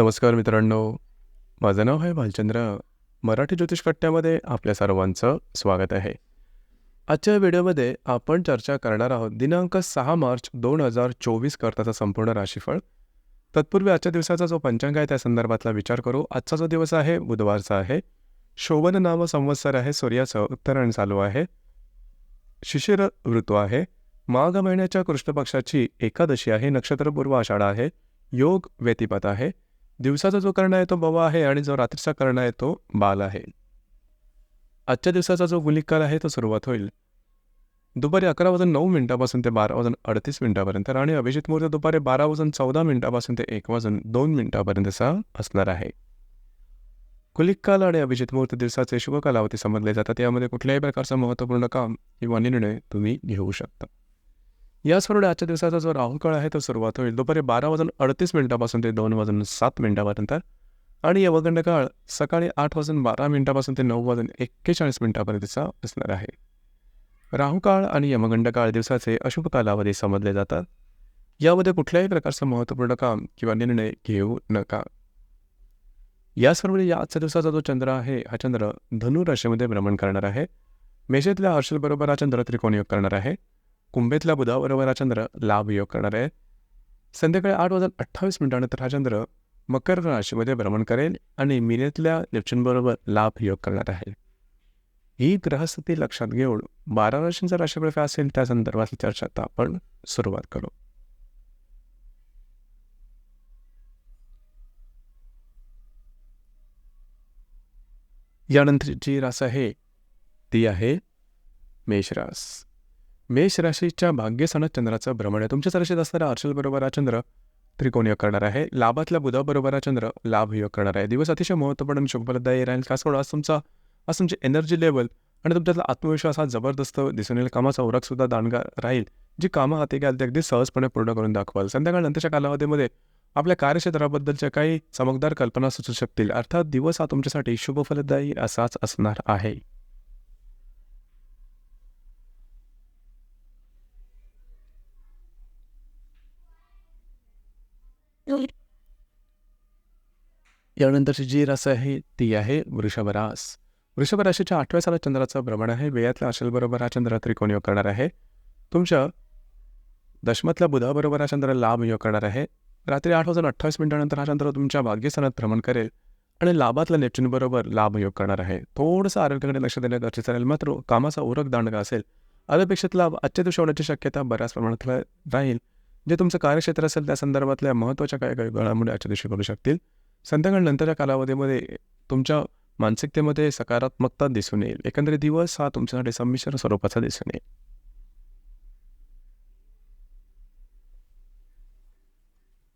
नमस्कार मित्रांनो. माझं नाव आहे भालचंद्र. मराठी ज्योतिष कट्ट्यामध्ये आपल्या सर्वांचं स्वागत आहे. आजच्या व्हिडिओमध्ये आपण चर्चा करणार आहोत दिनांक सहा मार्च दोन हजार चोवीस करताचा संपूर्ण राशीफळ. तत्पूर्वी आजच्या दिवसाचा जो पंचांग आहे त्या संदर्भातला विचार करू. आजचा जो दिवस आहे बुधवारचा आहे. शोभन नाम संवत्सर आहे सूर्याचं उत्तरायण चालू आहे. शिशिर ऋतू आहे. माघ महिन्याच्या कृष्ण पक्षाची एकादशी आहे नक्षत्रपूर्व आषाढ आहे. योग व्यतिपत आहे. दिवसाचा जो कर्ण आहे तो बवा आहे आणि जो रात्रीचा कर्ण आहे तो बाल आहे. आजच्या दिवसाचा जो गुलिक काल आहे तो सुरुवात होईल. दुपारी अकरा वाजून नऊ मिनिटापासून ते बारा वाजून अडतीस मिनिटापर्यंत आणि अभिजित मुहूर्त दुपारी बारा वाजून चौदा मिनिटापासून ते एक वाजून दोन मिनिटापर्यंतचा असणार आहे. कुलिक काल आणि अभिजित मुहूर्त दिवसाचे शुभ कालावधी समजले जातात. यामध्ये कुठल्याही प्रकारचं महत्त्वपूर्ण काम किंवा निर्णय तुम्ही घेऊ शकता. या याचप्रमाणे आजच्या दिवसाचा जो राहुकाळ आहे तो सुरुवात होईल. दुपारी बारा वाजून अडतीस मिनिटापासून ते दोन वाजून सात मिनिटापर्यंत आणि यवगंड काळ सकाळी आठ वाजून बारा मिनिटापासून ते नऊ वाजून एक्केचाळीस मिनिटापर्यंतचा असणार आहे. राहुकाळ आणि यमगंड काळ दिवसाचे अशुभ कालावधी समजले जातात. यामध्ये कुठल्याही प्रकारचं महत्त्वपूर्ण काम किंवा निर्णय घेऊ नका. याचप्रमाणे या आजच्या दिवसाचा जो चंद्र आहे हा चंद्र धनु राशीमध्ये भ्रमण करणार आहे. मेषेतल्या हर्षलबरोबर हा चंद्र त्रिकोण योग करणार आहे. कुंभेतल्या बुधाबरोबर हा चंद्र लाभ योग करणार आहे. संध्याकाळी आठ वाजून अठ्ठावीस मिनिटानंतर हा चंद्र मकर राशीमध्ये भ्रमण करेल आणि मिनेतल्या नेपच्यूनबरोबर लाभ योग करणार आहे. ही ग्रहस्थिती लक्षात घेऊन बारा राशींचा राशीफळ काय असेल त्या संदर्भातली चर्चा आता आपण सुरुवात करू. यानंतर जी रास आहे. ती आहे मेषरास मेष राशीच्या भाग्यसणात चंद्राचं भ्रमण आहे. तुमच्याच राशीत असणारा अर्शल बरोबर हा चंद्र त्रिकोण योग करणार आहे. लाभातल्या बुधाबरोबर हा चंद्र लाभ योग करणार आहे. दिवस अतिशय महत्त्वपूर्ण आणि शुभफलदायी राहील खास करून आज तुमचा आज तुमची एनर्जी लेवल आणि तुमच्यातला आत्मविश्वास हा जबरदस्त दिसून येईल. कामाचा ओरखसुद्धा दांडगा राहील. जी कामं हाती घ्याल ते अगदी सहजपणे पूर्ण करून दाखवाल. संध्याकाळ नंतरच्या कालावधीमध्ये आपल्या कार्यक्षेत्राबद्दलच्या काही चमकदार कल्पना सुचू शकतील. अर्थात दिवस हा तुमच्यासाठी शुभफलदायी असाच असणार आहे. यानंतरची जी रास आहे ती आहे वृषभ रास. वृषभ राशीच्या आठव्या सालात चंद्राचं भ्रमण आहे. वेयातल्या अशलबरोबर हा चंद्र त्रिकोण योग करणार आहे. तुमच्या दशमातल्या बुधाबरोबर हा चंद्र लाभ योग करणार आहे. रात्री आठ वाजून अठ्ठावीस मिनिटानंतर हा चंद्र तुमच्या भाग्यस्थानात भ्रमण करेल आणि लाभातल्या नेपच्यूनबरोबर लाभ योग करणार आहे. थोडंसं आरोग्याकडे लक्ष देणं गरजेचं राहील मात्र कामाचा उरक दांडगा असेल. अपेक्षित लाभ आजच्या दिवशी होण्याची शक्यता बऱ्याच प्रमाणात राहील. जे तुमचं कार्यक्षेत्र असेल त्या संदर्भातल्या महत्त्वाच्या काही काही घडामोडी आजच्या दिवशी करू शकतील. संध्याकाळ नंतरच्या कालावधीमध्ये तुमच्या मानसिकतेमध्ये सकारात्मकता दिसून येईल. एकंदरीत दिवस हा तुमच्यासाठी संमिश्र स्वरूपाचा दिसून येईल.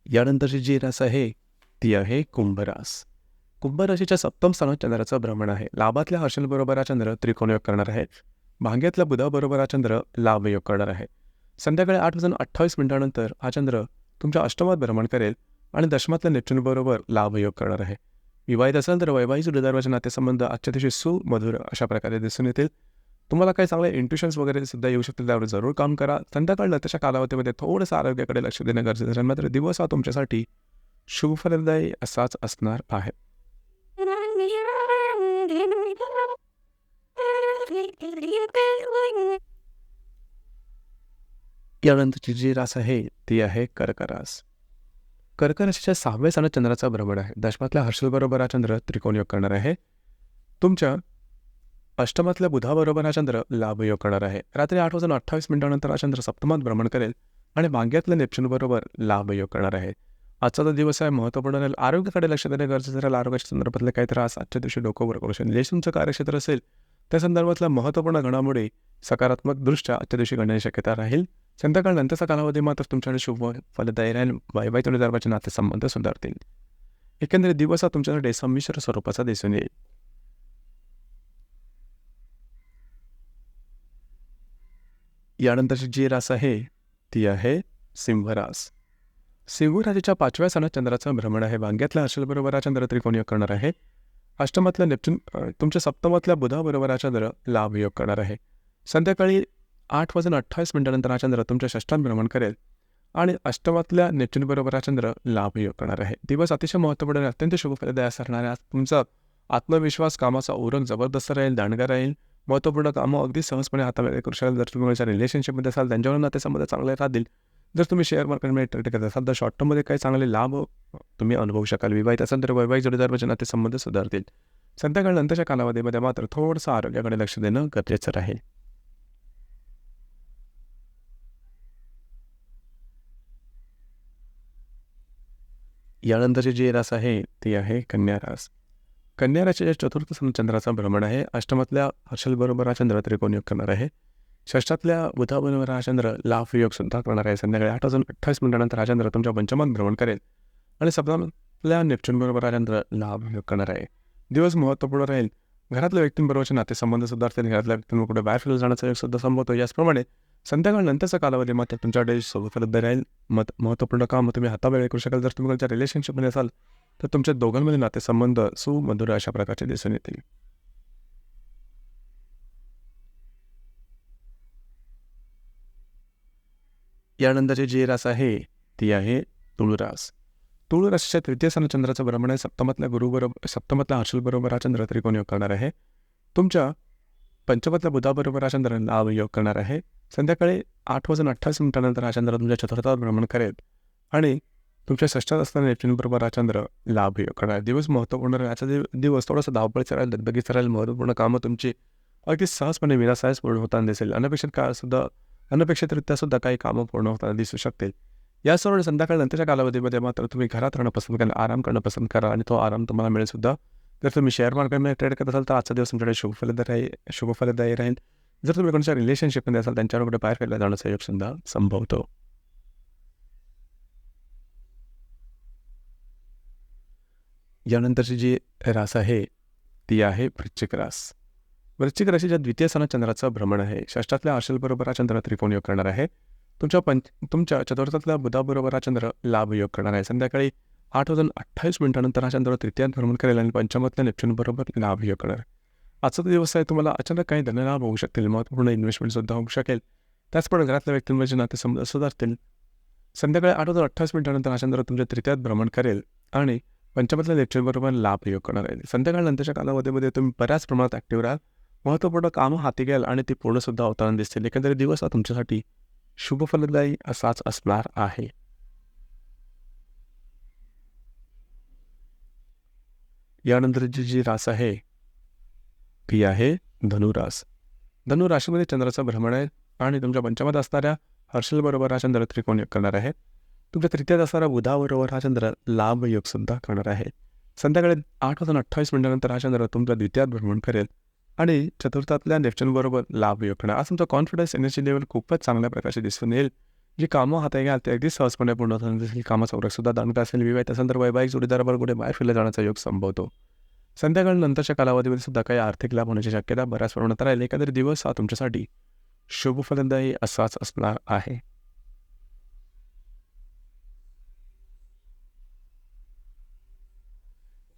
यानंतरची जी रास आहे ती आहे कुंभरास. कुंभराशीच्या सप्तम स्थानात चंद्राचं भ्रमण आहे. लाभातल्या हर्षलबरोबर हा चंद्र त्रिकोण योग करणार आहे भांग्यातल्या बुधाबरोबर हा चंद्र लाभ योग करणार आहे संध्याकाळी आठ वाजून अठ्ठावीस मिनिटानंतर हा चंद्र तुमच्या अष्टमात भ्रमण करेल. आणि दशमातल्या नेपच्यूनबरोबर लाभयोग करणार आहे. विवाहित असेल तर वैवाहिक जोडीदाराचे नातेसंबंध आजच्या दिवशी सुमधुर अशा प्रकारे दिसून येतील. तुम्हाला काही चांगले इंट्युशन्स वगैरे सुद्धा येऊ शकतील त्यावर जरूर काम करा. संध्याकाळ तशा कालावधीमध्ये थोडंसं आरोग्याकडे लक्ष देणं गरजेचं असेल मात्र दिवस हा तुमच्यासाठी शुभफलदायी असाच असणार आहे. यानंतरची जी रास आहे ती आहे कर्करास. कर्क राशीच्या सहाव्या स्थानात चंद्राचा भ्रमण आहे. दशमातल्या हर्षलबरोबर हा चंद्र त्रिकोण योग करणार आहे. तुमच्या अष्टमातल्या बुधाबरोबर हा चंद्र लाभयोग करणार आहे. रात्री आठ वाजून अठ्ठावीस मिनिटानंतर हा चंद्र सप्तमात भ्रमण करेल आणि मांग्यातल्या नेपच्यूनबरोबर लाभ योग करणार आहे. आजचा जो दिवस आहे महत्त्वपूर्ण राहील. आरोग्याकडे लक्ष देणे गरजेचं राहील आरोग्याच्या संदर्भातले काही त्रास आजच्या दिवशी डोकंवर करू शकेल जे तुमचं कार्यक्षेत्र असेल त्या संदर्भातल्या महत्त्वपूर्ण घडामोडी सकारात्मक दृष्ट्या आजच्या दिवशी घडण्याची शक्यता राहील. संध्याकाळ नंतरचा कालावधी मात्र तुमच्याकडे शुभ फलदायी राहील वैवाहिक जोडीदाराचे नातेसंबंध सुधारतील. एकंदरीत दिवस हा तुमच्यासाठी संमिश्र स्वरूपाचा दिसून येईल. यानंतरची जी रास आहे ती आहे सिंहरास. सिंहराजीच्या पाचव्या सणात चंद्राचं भ्रमण आहे. वांग्यातल्या हर्षलबरोबर हा चंद्र त्रिकोण योग करणार आहे. अष्टमातल्या नेपच्यून तुमच्या सप्तमातल्या बुधाबरोबर हा चंद्र लाभ योग करणार आहे. संध्याकाळी आठ वाजून अठ्ठावीस मिनिटानंतर हा चंद्र तुमच्या षष्ठात भ्रमण करेल आणि अष्टमातल्या नेपच्युनबरोबर हा चंद्र लाभयोग करणार आहे. दिवस अतिशय महत्त्वपूर्ण आणि अत्यंत शुभफलदायी असणार आहे. तुमचा आत्मविश्वास कामाचा ओरख जबरदस्त राहील दांडगा राहील. महत्त्वपूर्ण कामं अगदी सहजपणे हातामध्ये करू शकाल. जर तुम्ही माझ्या रिलेशनशिपमध्ये असाल त्यांच्यावर नातेसंबंध चांगले राहतील. जर तुम्ही शेअर मार्केटमध्ये ट्रेड करत असाल तर शॉर्ट टर्ममध्ये काही चांगले लाभ तुम्ही अनुभवू शकाल. विवाहित असाल तर वैवाहिक जोडीदारचे नातेसंबंध सुधारतील. संध्याकाळनंतरच्या कालावधीमध्ये मात्र थोडंसं आरोग्याकडे लक्ष देणं गरजेचं राहील. यानंतरचे जे रास आहे ते आहे कन्या रास. कन्या राशीच्या चतुर्थ चंद्राचा भ्रमण आहे. अष्टमातल्या हर्षलबरोबर हा चंद्र त्रिकोण योग करणार आहे. षष्ठातल्या बुधाबरोबर हा चंद्र लाभ योग सुद्धा करणार आहे. संध्याकाळी आठ वाजून अठ्ठावीस मिनिटानंतर हा चंद्र तुमच्या पंचमात भ्रमण करेल. आणि सप्तमातल्या नेपच्यूनबरोबर हा चंद्र लाभ योग करणार आहे. दिवस महत्त्वपूर्ण राहील. घरातल्या व्यक्तींबरोबरचे नातेसंबंध सुधारतील. घरातल्या व्यक्तींवर कुठे बाहेर फिरलं जाण्याचा योग सुद्धा संभवतो याचप्रमाणे संध्याकाळनंतरचा कालावधी मात्र तुमच्या डेजसोबत सोबत राहील मत महत्त्वपूर्ण काम तुम्ही हातावेळे करू शकाल. जर तुम्ही तुमच्या रिलेशनशिपमध्ये असाल तर तुमच्या दोघांमध्ये नातेसंबंध सुमधुर अशा प्रकारचे दिसून येतील. यानंतरची जी रास आहे ती आहे तुळरास. तुळ राशीच्या तृतीय स्थान चंद्राचं भ्रमण आहे सप्तमातल्या गुरुबरोबर सप्तमातल्या हर्षलबरोबर हा चंद्र त्रिकोण योग करणार आहे? तुमच्या पंचमातल्या बुधाबरोबर हा चंद्र लाभ योग करणार आहे? संध्याकाळी आठ वाजून अठ्ठावीस मिनिटानंतर राजचंद्र तुमच्या चतुर्थावर भ्रमण करेल. आणि तुमच्या षष्ठात असताना नेपच्यूनबरोबर राजचंद्र लाभ येऊ करणार. दिवस महत्त्वपूर्ण राहील. याचा दिवस थोडासा धावपळीचा राहील. दगदगीचा राहील. महत्त्वपूर्ण कामं तुमची अगदी सहजपणे विनासायच पूर्ण होताना दिसेल. अनपेक्षित काळसुद्धा अनपेक्षितरित्या सुद्धा काही कामं पूर्ण होताना दिसू शकतील. या सर्व संध्याकाळ नंतरच्या कालावधीमध्ये मात्र तुम्ही घरात राहणं पसंत करा आराम करणं पसंत करा आणि तो आराम तुम्हाला मिळेल सुद्धा जर तुम्ही शेअर मार्केटमध्ये ट्रेड करत असाल तर आजचा दिवस तुमच्याकडे शुभफलदायी राहील शुभफलदायी राहील. जर तुम्ही कोणत्या रिलेशनशिपमध्ये असाल त्यांच्यावर कुठे बाहेर फिरला जाण्याचा योग सुद्धा संभवतो. यानंतरची जी रास आहे ती आहे वृश्चिक रास. वृश्चिक राशीच्या द्वितीय सण चंद्राचं भ्रमण आहे षष्ठातल्या आशलबरोबर हा चंद्र त्रिकोण योग करणार आहे. तुमच्या पंच तुमच्या चतुर्थातल्या बुधाबरोबर हा चंद्र लाभ योग करणार आहे. संध्याकाळी आठ वाजून अठ्ठावीस मिनिटानंतर हा चंद्र तृतीयात भ्रमण करेल आणि पंचमातल्या नेपच्यूनबरोबर लाभ योग करणार. आजचा दिवस आहे तुम्हाला अचानक काही धनलाभ होऊ शकतील महत्त्वपूर्ण इन्व्हेस्टमेंटसुद्धा होऊ शकेल. त्याचप्रमाणे घरातल्या व्यक्तींमध्ये नातेसंबंध सुधारतील. संध्याकाळी आठ हजार अठ्ठावीस मिनिटानंतर हा चंद्र तुमच्या तृतीयात भ्रमण करेल आणि पंचमातल्या लेक्चरबरोबर लाभ योग करणार आहे संध्याकाळनंतरच्या कालावधीमध्ये तुम्ही बऱ्याच प्रमाणात ॲक्टिव्ह राहाल. महत्त्वपूर्ण कामं हाती घ्याल आणि ती पूर्णसुद्धा होताना दिसतील. एकंदरीत दिवस हा तुमच्यासाठी शुभफलदायी असाच असणार आहे. यानंतर जी जी रास आहे ती आहे धनुरास. धनुराशीमध्ये चंद्राचं भ्रमण आहे आणि तुमच्या पंचमात असणाऱ्या हर्षलबरोबर हा चंद्र त्रिकोण योग करणार आहे. तुमच्या तृतीयात असणारा बुधाबरोबर हा चंद्र लाभ सुद्धा करणार आहे. संध्याकाळी आठ वाजून अठ्ठावीस मिनिटानंतर हा चंद्र तुमच्या द्वितीयात भ्रमण करेल आणि चतुर्थातल्या नेप्चनबरोबर लाभ योग करणार. आज तुमचा कॉन्फिडन्स एनर्जी लेवल खूपच चांगल्या प्रकारचे दिसून येईल. जी कामं हाता घ्याल ते अगदी सहजपणे पूर्ण होतात. जसे की कामाचा उरक सुद्धा दांडका असेल विवाहित असेल तर वैवाहिक जोडीदाराबरोबर कुठे बाहेर फिरला जाण्याचा योग संभवतो. संध्याकाळ नंतरच्या कालावधीमध्ये सुद्धा काही आर्थिक लाभ होण्याची शक्यता बऱ्याच प्रमाणात राहील. एखादा दिवस हा तुमच्यासाठी शुभफलदायी असाच असणार आहे.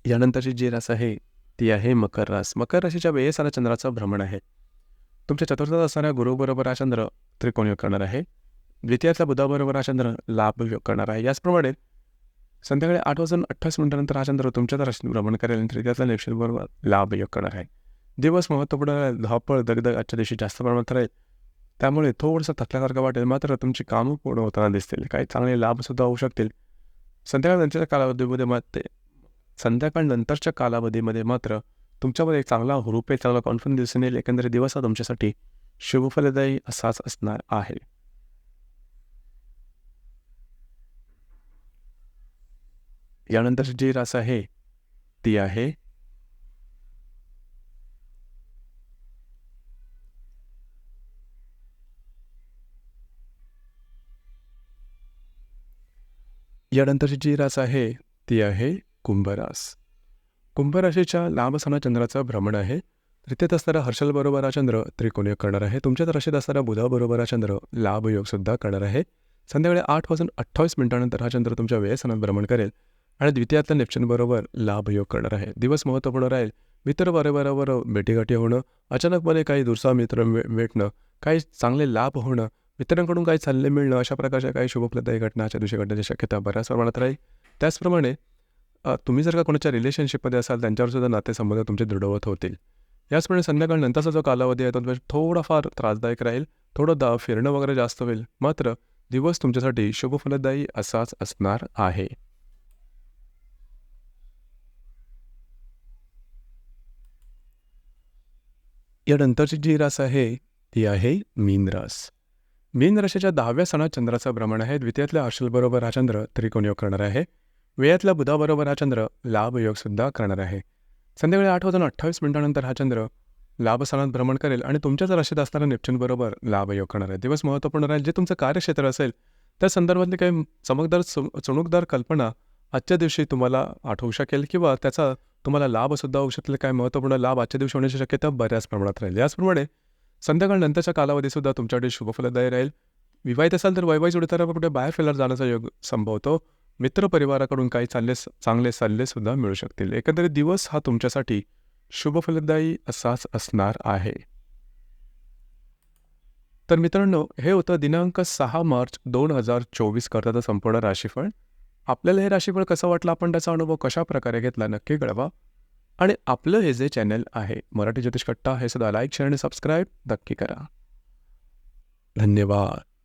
यानंतरची जी रास आहे ती आहे मकर रास. मकर राशीच्या वेळेस आला चंद्राचं भ्रमण आहे. तुमच्या चतुर्थात असणाऱ्या गुरुबरोबर हा चंद्र त्रिकोण योग करणार आहे. द्वितीयातल्या बुधाबरोबर हा चंद्र लाभ योग करणार आहे. याचप्रमाणे संध्याकाळी आठ वाजून अठ्ठावीस मिनिटानंतर हा चंद्र तुमच्या दर्शन भ्रमण करेल आणि तृतीयातल्या नेपशनबरोबर लाभ योग करणार आहे. दिवस महत्त्वपूर्ण धापळ धावपळ दगदग आजच्या दिवशी जास्त प्रमाणात राहील. त्यामुळे थोडंसं थकल्यासारखं वाटेल. मात्र तुमची कामं पूर्ण होताना दिसतील. काही चांगले लाभसुद्धा होऊ शकतील. संध्याकाळनंतरच्या कालावधीमध्ये मात्र संध्याकाळ नंतरच्या कालावधीमध्ये मात्र तुमच्यामध्ये एक चांगला हुरूप चांगला कॉन्फिडन्स दिसून येईल. एकंदरीत दिवस हा तुमच्यासाठी शुभफलदायी असाच असणार आहे. यानंतर जी रास आहे ती आहे यानंतरची जी रास आहे ती आहे कुंभरास. कुंभराशीच्या लांबसणा चंद्राचा भ्रमण आहे. तृतीयत असणारा हर्षलबरोबर हा चंद्र त्रिकोण करणार आहे. तुमच्यात राशीत असणारा बुधाबरोबर हा चंद्र लाभयोगसुद्धा करणार आहे. संध्याकाळी आठ वाजून अठ्ठावीस मिनिटानंतर हा चंद्र तुमच्या वेळेसनात भ्रमण करेल. आणि द्वितीयातल्या नेपच्यूनबरोबर लाभ योग करणार आहे. दिवस महत्त्वपूर्ण राहील मित्र बरोबरोबर भेटीगाठी होणं अचानकपणे काही दुसरा मित्र भेटणं काही चांगले लाभ होणं मित्रांकडून काही सल्ले मिळणं अशा प्रकारच्या काही शुभफलदायी घटना आजच्या दिवशी घडण्याची शक्यता बऱ्याच प्रमाणात राहील. त्याचप्रमाणे तुम्ही जर का कोणाच्या रिलेशनशिपमध्ये असाल त्यांच्यावर सुद्धा नातेसंबंध तुमचे दृढवत होतील. याचप्रमाणे संध्याकाळ नंतरचा जो कालावधी आहे तो म्हणजे थोडाफार त्रासदायक राहील. थोडं दा फिरणं वगैरे जास्त होईल. मात्र दिवस तुमच्यासाठी शुभफलदायी असाच असणार आहे. यानंतरची जी रास आहे ती आहे मीन रास. मीन राशीच्या दहाव्या सणात चंद्राचं भ्रमण आहे. द्वितीयातल्या अश्लबरोबर हा चंद्र त्रिकोण योग करणार आहे. वेळातल्या बुधाबरोबर हा चंद्र लाभ करणार आहे. संध्याकाळी आठ वाजून अठ्ठावीस मिनिटानंतर हा चंद्र लाभ सणात भ्रमण करेल आणि तुमच्याच राशीत असणाऱ्या नेपच्यून लाभ योग करणार आहे. दिवस महत्त्वपूर्ण राहील. जे तुमचं कार्यक्षेत्र असेल त्या संदर्भातली काही चमकदार चुणूकदार कल्पना आजच्या दिवशी तुम्हाला आठवू शकेल किंवा त्याचा तुम्हाला लाभसुद्धा होऊ काय महत्त्वपूर्ण लाभ आजच्या दिवशी होण्याची शक्यता बऱ्याच प्रमाणात राहील. याचप्रमाणे संध्याकाळ नंतरच्या कालावधीसुद्धा तुमच्याकडे शुभफलदायी राहील. विवाहित असाल तर वैवाहिक जोडीदारावर कुठे बाहेर फिरायला जाण्याचा योग संभवतो. मित्रपरिवाराकडून काही चालले चांगले सल्लेसुद्धा मिळू शकतील. एकंदरीत दिवस हा तुमच्यासाठी शुभफलदायी असाच असणार आहे. तर मित्रांनो हे होतं दिनांक सहा मार्च दोन हजार चोवीस करताचं संपूर्ण राशीफळ. आपल्याला हे राशीफळ कसं वाटलं? आपण त्याचा अनुभव कशा प्रकारे घेतला? नक्की कळवा. आणि आपलं हे जे चॅनल आहे मराठी ज्योतिष कट्टा हे सुद्धा लाईक शेअर आणि सबस्क्राईब नक्की करा. धन्यवाद.